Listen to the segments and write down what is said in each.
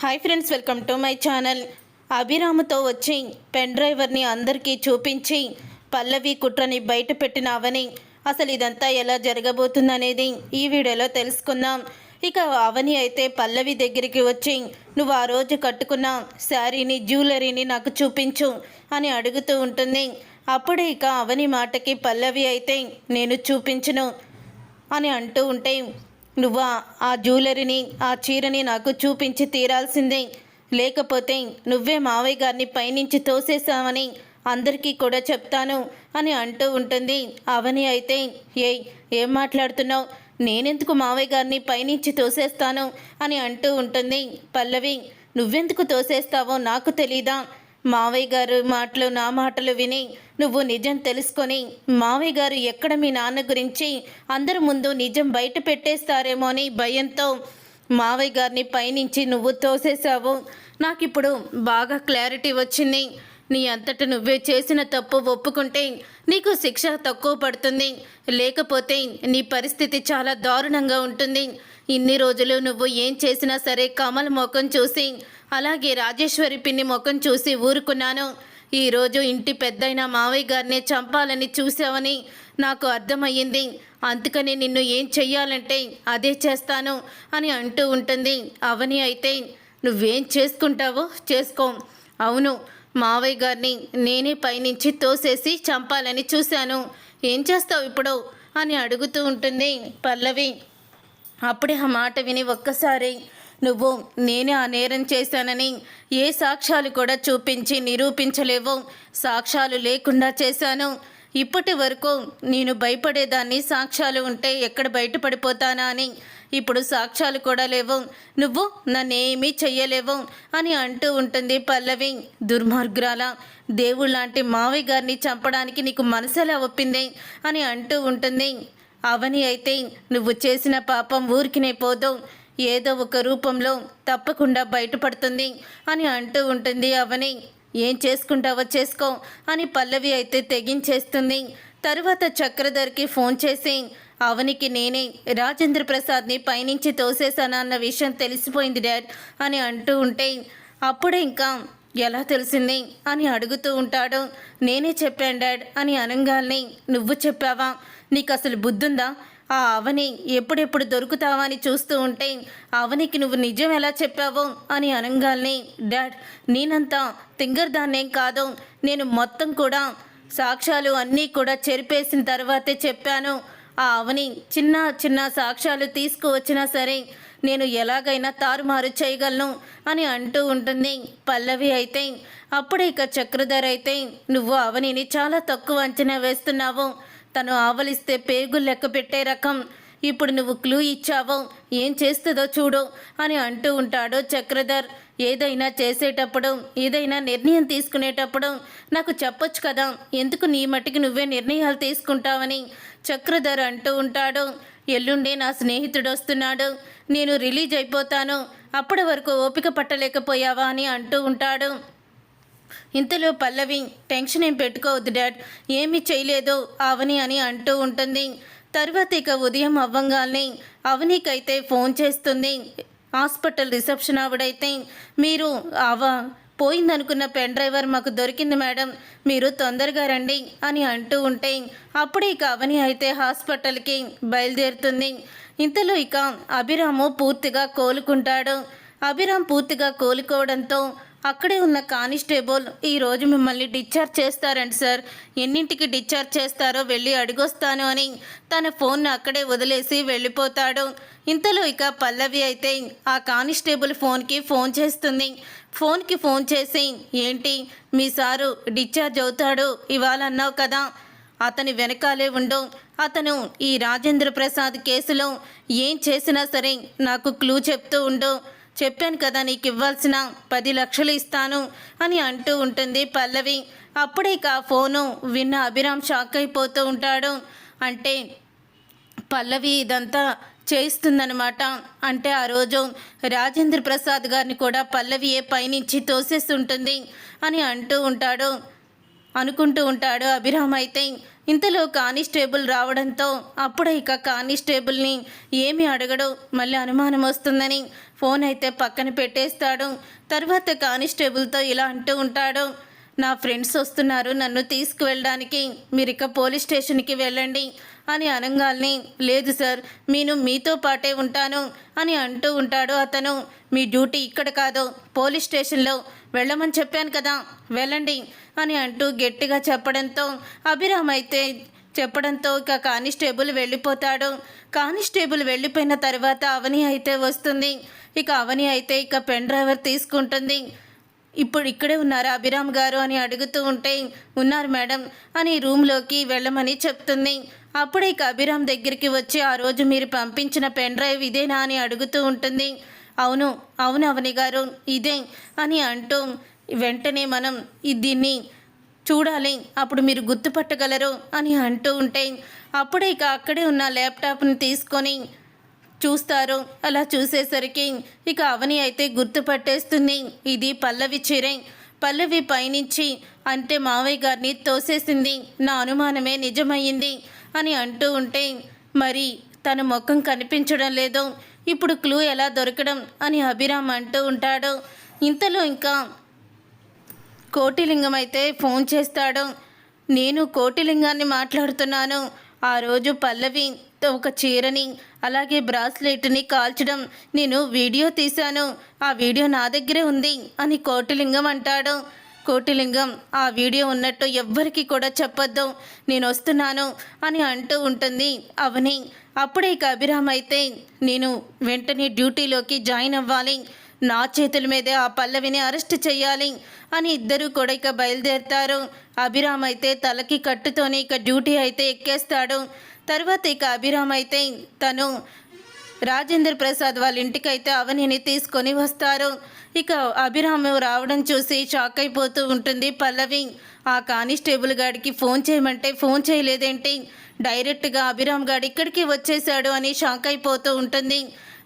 Hi friends welcome to my channel అభిరామతో వచ్చి pen డ్రైవర్ని అందరికీ చూపించి పల్లవి కుట్రని బయట పెట్టినావని. అసలు ఇదంతా ఎలా జరగబోతుందనేది ఈ వీడియోలో తెలుసుకుందాం. ఇక అవని అయితే పల్లవి దగ్గరికి వచ్చి నువ్వు ఆ రోజు కట్టుకున్న శారీని జ్యువెలరీని నాకు చూపించు అని అడుగుతూ ఉంటుంది. అప్పుడే ఇక అవని మాటకి పల్లవి అయితే నేను చూపించును అని అంటూ ఉంటే నువ్వు ఆ- జ్యువెలరీని ఆ చీరని నాకు చూపించి తీరాల్సిందే. లేకపోతే నువ్వే మావయ్య గారిని పైనుంచి తోసేసావని అందరికీ కూడా చెప్తాను అని అంటూ ఉంటుంది. అవని అయితే ఏ ఏం మాట్లాడుతున్నావు? నేనెందుకు మావయ్య గారిని పైనుంచి తోసేస్తాను అని అంటూ ఉంటుంది. పల్లవి నువ్వెందుకు తోసేస్తావో నాకు తెలీదా? మావయ్య గారు మాటలు నా మాటలు విని నువ్వు నిజం తెలుసుకొని మావయ్య గారు ఎక్కడ మీ నాన్న గురించి అందరి ముందు నిజం బయట పెట్టేస్తారేమో అని భయంతో మావయ్య గారిని పైనుంచి నువ్వు తోసేశావు. నాకు ఇప్పుడు బాగా క్లారిటీ వచ్చింది. నీ అంతట నువ్వే చేసిన తప్పు ఒప్పుకుంటే నీకు శిక్ష తక్కువ పడుతుంది. లేకపోతే నీ పరిస్థితి చాలా దారుణంగా ఉంటుంది. ఇన్ని రోజులు నువ్వు ఏం చేసినా సరే కమల్ ముఖం చూసి అలాగే రాజేశ్వరి పిన్ని ముఖం చూసి ఊరుకున్నాను. ఈరోజు ఇంటి పెద్దయిన మావయ్య గారిని చంపాలని చూసావని నాకు అర్థమయ్యింది. అందుకని నిన్ను ఏం చెయ్యాలంటే అదే చేస్తాను అని అంటూ ఉంటుంది. అవని అయితే నువ్వేం చేసుకుంటావో చేసుకో. అవును మావయ్య గారిని నేనే పైనుంచి తోసేసి చంపాలని చూశాను. ఏం చేస్తావు ఇప్పుడు? అని అడుగుతూ ఉంటుంది పల్లవి. అప్పుడే ఆ మాట విని ఒక్కసారి నువ్వు నేనే ఆ నేరం చేశానని ఏ సాక్ష్యాలు కూడా చూపించి నిరూపించలేవు. సాక్ష్యాలు లేకుండా చేశాను. ఇప్పటి వరకు నేను భయపడేదాన్ని సాక్ష్యాలు ఉంటే ఎక్కడ బయటపడిపోతానా అని. ఇప్పుడు సాక్ష్యాలు కూడా లేవు. నువ్వు నన్నేమీ చెయ్యలేవు అని అంటూ ఉంటుంది పల్లవి. దుర్మార్గురాల దేవుళ్ళలాంటి మావయ్య గారిని చంపడానికి నీకు మనసెలా ఒప్పింది అని అంటూ ఉంటుంది. అవని అయితే నువ్వు చేసిన పాపం ఊరికినే పోదు. ఏదో ఒక రూపంలో తప్పకుండా బయటపడుతుంది అని అంటూ ఉంటుంది అవని. ఏం చేసుకుంటావో చేసుకో అని పల్లవి అయితే తెగించేస్తుంది. తరువాత చక్రధర్కి ఫోన్ చేసి అవనికి నేనే రాజేంద్ర ప్రసాద్ని పైనుంచి తోసేశానన్న విషయం తెలిసిపోయింది డాడ్ అని అంటూ ఉంటే అప్పుడే ఇంకా ఎలా తెలిసింది? అని అడుగుతూ ఉంటాడు. నేనే చెప్పాను డాడ్ అని అనంగాల్ని నువ్వు చెప్పావా? నీకు అసలు బుద్ధుందా? ఆ అవని ఎప్పుడెప్పుడు దొరుకుతావా అని చూస్తూ ఉంటే అవనికి నువ్వు నిజం ఎలా చెప్పావో అని అనగానే డాడ్ నేనంతా తింగర్దాన్నేం కాదు. నేను మొత్తం కూడా సాక్ష్యాలు అన్నీ కూడా చెరిపేసిన తర్వాతే చెప్పాను. ఆ అవని చిన్న చిన్న సాక్ష్యాలు తీసుకువచ్చినా సరే నేను ఎలాగైనా తారుమారు చేయగలను అని అంటూ ఉంటుంది. పల్లవి అయితే అప్పుడే ఇక చక్రధర్ అయితే నువ్వు అవనిని చాలా తక్కువ అంచనా వేస్తున్నావు. తను ఆవలిస్తే పేగులు లెక్క పెట్టే రకం. ఇప్పుడు నువ్వు క్లూ ఇచ్చావో ఏం చేస్తుందో చూడు అని అంటూ ఉంటాడు చక్రధర్. ఏదైనా చేసేటప్పుడు ఏదైనా నిర్ణయం తీసుకునేటప్పుడు నాకు చెప్పొచ్చు కదా ఎందుకు నీ మట్టికి నువ్వే నిర్ణయాలు తీసుకుంటావని? చక్రధర్ అంటూ ఉంటాడు. ఎల్లుండే నా స్నేహితుడు వస్తున్నాడు. నేను రిలీజ్ అయిపోతాను. అప్పటి వరకు ఓపిక పట్టలేకపోయావా అని అంటూ ఉంటాడు. ఇంతలో పల్లవి టెన్షన్ ఏం పెట్టుకోవద్దు డాడ్ ఏమీ చేయలేదు అవని అని అంటూ ఉంటుంది. తర్వాత ఇక ఉదయం అవ్వంగానే అవనికైతే ఫోన్ చేస్తుంది. హాస్పిటల్ రిసెప్షన్ ఆవిడైతే మీరు అవ పోయిందనుకున్న పెన్ డ్రైవర్ మాకు దొరికింది మేడం మీరు తొందరగా రండి అని అంటూ ఉంటే అప్పుడే ఇక అవని అయితే హాస్పిటల్కి బయలుదేరుతుంది. ఇంతలో ఇక అభిరాము పూర్తిగా కోలుకుంటాడు. అభిరామ్ పూర్తిగా కోలుకోవడంతో అక్కడే ఉన్న కానిస్టేబుల్ ఈరోజు మిమ్మల్ని డిశ్చార్జ్ చేస్తారండి సార్. ఎన్నింటికి డిశ్చార్జ్ చేస్తారో వెళ్ళి అడిగొస్తాను అని తన ఫోన్ అక్కడే వదిలేసి వెళ్ళిపోతాడు. ఇంతలో ఇక పల్లవి అయితే ఆ కానిస్టేబుల్ ఫోన్కి ఫోన్ చేస్తుంది. ఫోన్కి ఫోన్ చేసి ఏంటి? మీ సారు డిశ్చార్జ్ అవుతాడు ఇవాళ అన్నావు కదా. అతని వెనకాలే ఉండు. అతను ఈ రాజేంద్ర ప్రసాద్ కేసులో ఏం చేసినా సరే నాకు క్లూ చెప్తూ ఉండు. చెప్పాను కదా నీకు ఇవ్వాల్సిన పది లక్షలు ఇస్తాను అని అంటూ ఉంటుంది పల్లవి. అప్పుడే కా ఆ ఫోను విన్న అభిరామ్ షాక్ అయిపోతూ ఉంటాడు. అంటే పల్లవి ఇదంతా చేయిస్తుందనమాట అంటే ఆ రోజు రాజేంద్ర ప్రసాద్ గారిని కూడా పల్లవియే పైనుంచి తోసేస్తుంటుంది అని అంటూ ఉంటాడు. అనుకుంటూ ఉంటాడు అభిరామ్ అయితే. ఇంతలో కానిస్టేబుల్ రావడంతో అప్పుడే ఇక కానిస్టేబుల్ని ఏమి అడగడు మళ్ళీ అనుమానం వస్తుందని ఫోన్ అయితే పక్కన పెట్టేస్తాడు. తర్వాత కానిస్టేబుల్తో ఇలా అంటూ ఉంటాడు నా ఫ్రెండ్స్ వస్తున్నారు నన్ను తీసుకువెళ్ళడానికి మీరు ఇక పోలీస్ స్టేషన్కి వెళ్ళండి అని అనగాల్ని లేదు సార్ నేను మీతో పాటే ఉంటాను అని అంటూ ఉంటాడు అతను. మీ డ్యూటీ ఇక్కడ కాదు పోలీస్ స్టేషన్లో వెళ్ళమని చెప్పాను కదా వెళ్ళండి అని అంటూ గట్టిగా చెప్పడంతో అభిరామ్ అయితే చెప్పడంతో ఇక కానిస్టేబుల్ వెళ్ళిపోతాడు. కానిస్టేబుల్ వెళ్ళిపోయిన తర్వాత అవని అయితే వస్తుంది. ఇక అవని అయితే ఇక పెన్ డ్రైవర్ తీసుకుంటుంది. ఇప్పుడు ఇక్కడే ఉన్నారా అభిరామ్ గారు? అని అడుగుతూ ఉంటే ఉన్నారు మేడం అని రూమ్లోకి వెళ్ళమని చెప్తుంది. అప్పుడే కబీరామ్ అభిరామ్ దగ్గరికి వచ్చి ఆ రోజు మీరు పంపించిన పెన్ డ్రైవ్ ఇదేనా అని అడుగుతూ ఉంటుంది. అవును అవును అవని గారు ఇదే అని అంటూ వెంటనే మనం దీన్ని చూడాలి అప్పుడు మీరు గుర్తుపట్టగలరు అని అంటూ ఉంటే అప్పుడే ఇక అక్కడే ఉన్న ల్యాప్టాప్ని తీసుకొని చూస్తారు. అలా చూసేసరికి ఇక అవని అయితే గుర్తుపట్టేస్తుంది ఇది పల్లవి చీరే పల్లవి పైనుంచి అంటే మావయ్య గారిని తోసేసింది. నా అనుమానమే నిజమయ్యింది. అని అంటూ ఉంటే మరి తన ముఖం కనిపించడం లేదు. ఇప్పుడు క్లూ ఎలా దొరకడం? అని అభిరామ్ అంటూ ఉంటాడు. ఇంతలో ఇంకా కోటిలింగం అయితే ఫోన్ చేస్తాడు. నేను కోటిలింగాన్ని మాట్లాడుతున్నాను. ఆ రోజు పల్లవి ఒక చీరని అలాగే బ్రాస్లెట్ని కాల్చడం నేను వీడియో తీశాను. ఆ వీడియో నా దగ్గరే ఉంది అని కోటిలింగం అంటాడు. కోటిలింగం ఆ వీడియో ఉన్నట్టు ఎవ్వరికి కూడా చెప్పొద్దు. నేను వస్తున్నాను అని అంటూ ఉంటుంది అవని. అప్పుడే ఇక అభిరామ్ అయితే నేను వెంటనే డ్యూటీలోకి జాయిన్ అవ్వాలి. నా చేతుల మీదే ఆ పల్లవిని అరెస్ట్ చేయాలి అని ఇద్దరు కూడా ఇక బయలుదేరుతారు. అభిరామ్ అయితే తలకి కట్టుతోనే ఇక డ్యూటీ అయితే ఎక్కేస్తాడు. తర్వాత ఇక అభిరామ్ అయితే తను రాజేంద్ర ప్రసాద్ వాళ్ళ ఇంటికైతే అవనిని తీసుకొని వస్తారు. ఇక అభిరామ్ రావడం చూసి షాక్ అయిపోతూ ఉంటుంది. పల్లవి ఆ కానిస్టేబుల్ గాడికి ఫోన్ చేయమంటే ఫోన్ చేయలేదేంటి? డైరెక్ట్గా అభిరామ్ గాడు ఇక్కడికి వచ్చేశాడు అని షాక్ అయిపోతూ ఉంటుంది.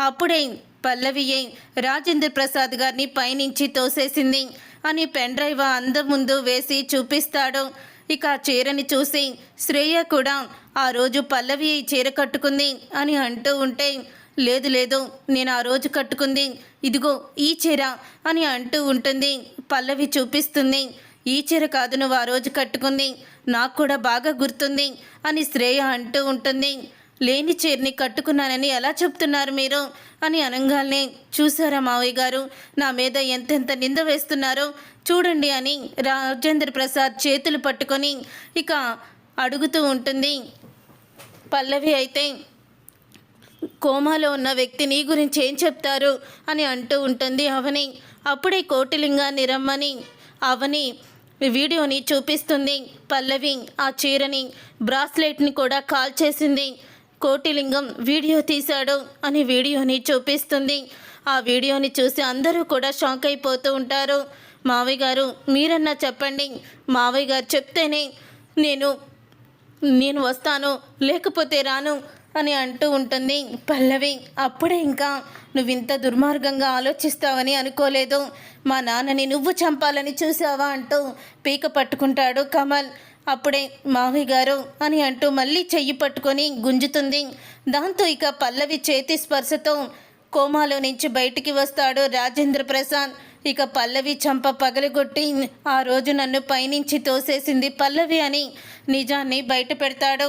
అప్పుడే పల్లవియే రాజేంద్ర ప్రసాద్ గారిని పైనుంచి తోసేసింది అని పెన్ డ్రైవ్ అందం ముందు వేసి చూపిస్తాడు. ఇక ఆ చీరని చూసి శ్రేయ కూడా ఆ రోజు పల్లవి చీర కట్టుకుంది అని అంటూ ఉంటే లేదు లేదు నేను ఆ రోజు కట్టుకుంది. ఇదిగో ఈ చీర అని అంటూ ఉంటుంది. పల్లవి చూపిస్తుంది. ఈ చీర కాదు నువ్వు ఆ రోజు కట్టుకుంది. నాకు కూడా బాగా గుర్తుంది అని శ్రేయ అంటూ ఉంటుంది. లేని చీరని కట్టుకున్నానని ఎలా చెప్తున్నారు మీరు? అని అనగానే చూసారా మావయ్య గారు? నా మీద ఎంతెంత నింద వేస్తున్నారో చూడండి అని రాజేంద్ర ప్రసాద్ చేతులు పట్టుకొని ఇక అడుగుతూ ఉంటుంది. పల్లవి అయితే కోమాలో ఉన్న వ్యక్తి నీ గురించి ఏం చెప్తారు? అని అంటూ ఉంటుంది అవని. అప్పుడే కోటిలింగాన్ని రమ్మని. అవని వీడియోని చూపిస్తుంది. పల్లవి ఆ చీరని బ్రాస్లెట్ని కూడా కాల్ చేసింది. కోటిలింగం వీడియో తీశాడు అని వీడియోని చూపిస్తుంది. ఆ వీడియోని చూసి అందరూ కూడా షాక్ అయిపోతూ ఉంటారు. మావయ్య గారు మీరన్నా చెప్పండి. మావయ్య గారు చెప్తేనే నేను నేను వస్తాను లేకపోతే రాను. అని అంటూ ఉంటుంది. పల్లవి అప్పుడే ఇంకా నువ్వు ఇంత దుర్మార్గంగా ఆలోచిస్తావని అనుకోలేదు. మా నాన్నని నువ్వు చంపాలని చూసావా అంటూ పీక పట్టుకుంటాడు కమల్. అప్పుడే మావి గారు అని అంటూ మళ్ళీ చెయ్యి పట్టుకొని గుంజుతుంది. దాంతో ఇక పల్లవి చేతి స్పర్శతో కోమాలో నుంచి బయటికి వస్తాడు రాజేంద్ర ప్రసాద్. ఇక పల్లవి చంప పగలగొట్టి ఆ రోజు నన్ను పైనుంచి తోసేసింది పల్లవి అని నిజాన్ని బయట పెడతాడు.